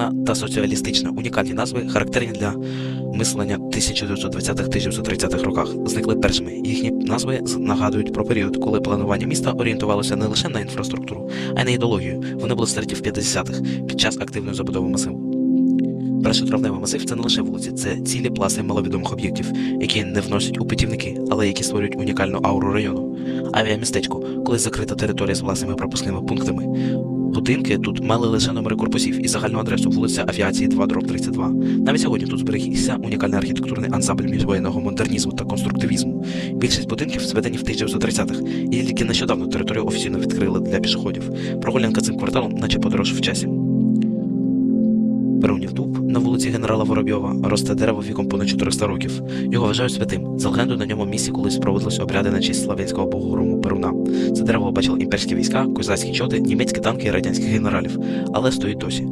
Антична та соціалістична унікальні назви, характерні для мислення 1920-1930-х роках, зникли першими. Їхні назви нагадують про період, коли планування міста орієнтувалося не лише на інфраструктуру, а й на ідеологію. Вони були старті в 50-х під час активної забудови масиву. Першотравневий масив це не лише вулиці, це цілі пласи маловідомих об'єктів, які не вносять у путівники, але які створюють унікальну ауру району. Авіамістечко, коли закрита територія з власними пропускними пунктами. Будинки тут мали лише номери корпусів і загальну адресу вулиця Авіації 2 дроб 32. Навіть сьогодні тут зберігся унікальний архітектурний ансамбль міжвоєнного модернізму та конструктивізму. Більшість будинків зведені в 1930-х, і тільки нещодавно територію офіційно відкрили для пішоходів. Прогулянка цим кварталом, наче подорож в часі. Перунів дуб на вулиці генерала Воробйова росте дерево віком понад 400 років. Його вважають святим. За легендою на ньому місці колись проводились обряди на честь славянського богу Перуна. Це дерево бачили імперські війська, козацькі чоти, німецькі танки і радянських генералів, але стоїть досі.